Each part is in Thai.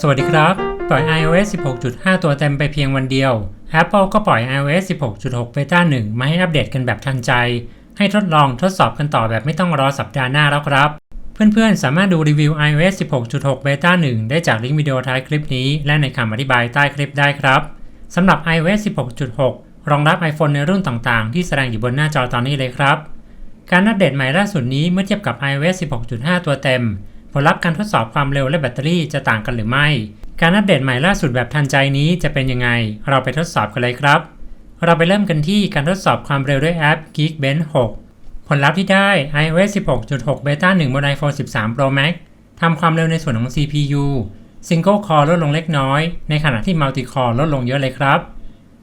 สวัสดีครับ ปล่อย iOS 16.5 ตัวเต็มไปเพียงวันเดียว Apple ก็ปล่อย iOS 16.6 Beta 1 มาให้อัปเดตกันแบบทันใจ ให้ทดลองทดสอบกันต่อแบบไม่ต้องรอสัปดาห์หน้าแล้วครับ เพื่อนๆ สามารถดูรีวิว iOS 16.6 Beta 1 ได้จากลิงก์วิดีโอท้ายคลิปนี้ และในคำอธิบายใต้คลิปได้ครับสำหรับ iOS 16.6 รองรับ iPhone ในรุ่นต่างๆ ที่แสดงอยู่บนหน้าจอตอนนี้เลยครับ การอัปเดตใหม่ล่าสุดนี้เมื่อเทียบกับ iOS 16.5 ตัวเต็ม ลลัพธ์การทดสอบความเร็วและแบตเตอรี่จะต่างกันหรือไม่ การอัปเดตใหม่ล่าสุดแบบทันใจนี้จะเป็นยังไง เราไปทดสอบกันเลยครับ เราไปเริ่มกันที่การทดสอบความเร็วด้วยแอป Geekbench 6 ผลลัพธ์ที่ได้ iOS 16.6 Beta 1 บน iPhone 13 Pro Max ทำความเร็วในส่วนของ CPU Single Core ลดลงเล็กน้อย ในขณะที่ Multi Core ลดลงเยอะเลยครับ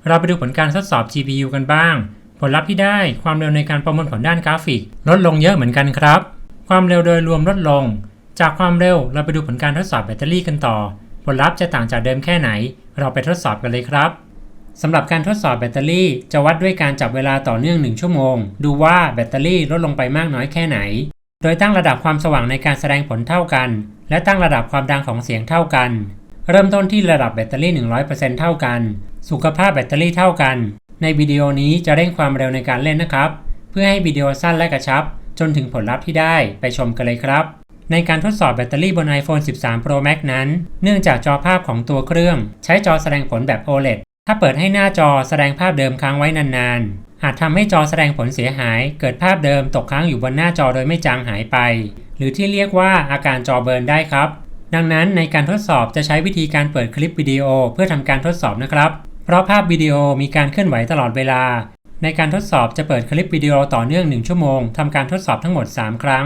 เราไปดูผลการทดสอบ GPU กันบ้าง ผลลัพธ์ที่ได้ความเร็วในการประมวลผลด้านกราฟิก ลดลงเยอะเหมือนกันครับ ความเร็วโดยรวมลดลง จากความเร็วเราไปดูผลการทดสอบแบตเตอรี่กันต่อ ผลลัพธ์จะต่างจากเดิมแค่ไหน เราไปทดสอบกันเลยครับสำหรับการทดสอบแบตเตอรี่ จะวัดด้วยการจับเวลาต่อเนื่อง 1 ชั่วโมง ดูว่าแบตเตอรี่ลดลงไปมากน้อยแค่ไหน โดยตั้งระดับความสว่างในการแสดงผลเท่ากัน และตั้งระดับความดังของเสียงเท่ากัน เริ่มต้นที่ระดับแบตเตอรี่ 100%เท่ากัน สุขภาพแบตเตอรี่เท่ากัน ในวิดีโอนี้จะเร่งความเร็วในการเล่นนะครับ เพื่อให้วิดีโอสั้นและกระชับ จนถึงผลลัพธ์ที่ได้ไปชมกันเลยครับ ในการทดสอบแบตเตอรี่บน iPhone 13 Pro Max นั้น เนื่องจากจอภาพของตัวเครื่อง ใช้จอแสดงผลแบบ OLED ถ้าเปิดให้หน้าจอแสดงภาพเดิมค้างไว้นานๆ อาจทำให้จอแสดงผลเสียหาย เกิดภาพเดิมตกค้างอยู่บนหน้าจอโดยไม่จางหายไป หรือที่เรียกว่าอาการจอเบิร์นได้ครับ ดังนั้นในการทดสอบจะใช้วิธีการเปิดคลิปวิดีโอเพื่อทำการทดสอบนะครับ เพราะภาพวิดีโอมีการเคลื่อนไหวตลอดเวลา ในการทดสอบจะเปิดคลิปวิดีโอต่อเนื่อง 1 ชั่วโมงทำการทดสอบทั้งหมด 3 ครั้ง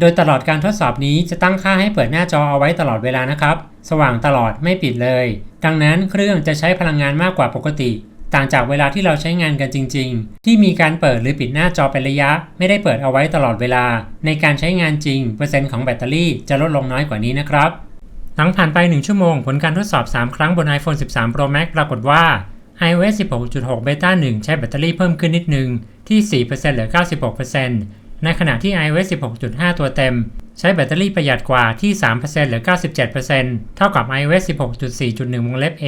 โดยตลอดการทดสอบนี้จะตั้งค่าให้เปิดหน้าจอเอาไว้ตลอดเวลานะครับ สว่างตลอดไม่ปิดเลย ดังนั้นเครื่องจะใช้พลังงานมากกว่าปกติ ต่างจากเวลาที่เราใช้งานกันจริง ๆ ที่มีการเปิดหรือปิดหน้าจอเป็นระยะ ไม่ได้เปิดเอาไว้ตลอดเวลา ในการใช้งานจริง เปอร์เซ็นต์ของแบตเตอรี่จะลดลงน้อยกว่านี้นะครับ หลังผ่านไป 1 ชั่วโมง ผลการทดสอบ 3 ครั้งบน iPhone 13 Pro Max ปรากฏว่า iOS 16.6 Beta 1 ใช้แบตเตอรี่เพิ่มขึ้นนิดนึงที่ 4%เหลือ 96% ในขณะที่ iOS 16.5 ตัวเต็ม ใช้แบตเตอรี่ประหยัดกว่าที่3%เหลือ 97%เท่ากับ iOS 16.4.1วงเล็บ A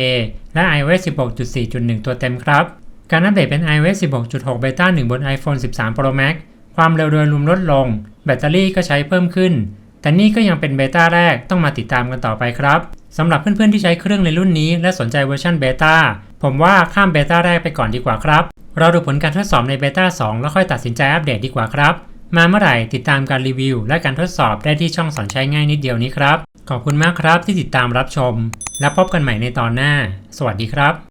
และ iOS 16.4.1 ตัวเต็มครับ การอัปเดตเป็น iOS 16.6 Beta 1 บน iPhone 13 Pro Max ความเร็วโดยรวมลดลง แบตเตอรี่ก็ใช้เพิ่มขึ้น แต่นี่ก็ยังเป็นเบต้าแรกต้องมาติดตามกันต่อไปครับสำหรับเพื่อนๆที่ใช้เครื่องในรุ่นนี้และสนใจเวอร์ชันเบต้าผมว่าข้ามเบต้าแรกไปก่อนดีกว่าครับ เราดูผลการทดสอบในเบต้า2 แล้วค่อยตัดสินใจอัปเดตดีกว่าครับ มาเมื่อไหร่ติดตามการรีวิว และการทดสอบได้ที่ช่องสอนใช้ง่ายนิดเดียวนี้ครับ ขอบคุณมากครับที่ติดตามรับชม และพบกันใหม่ในตอนหน้า สวัสดีครับ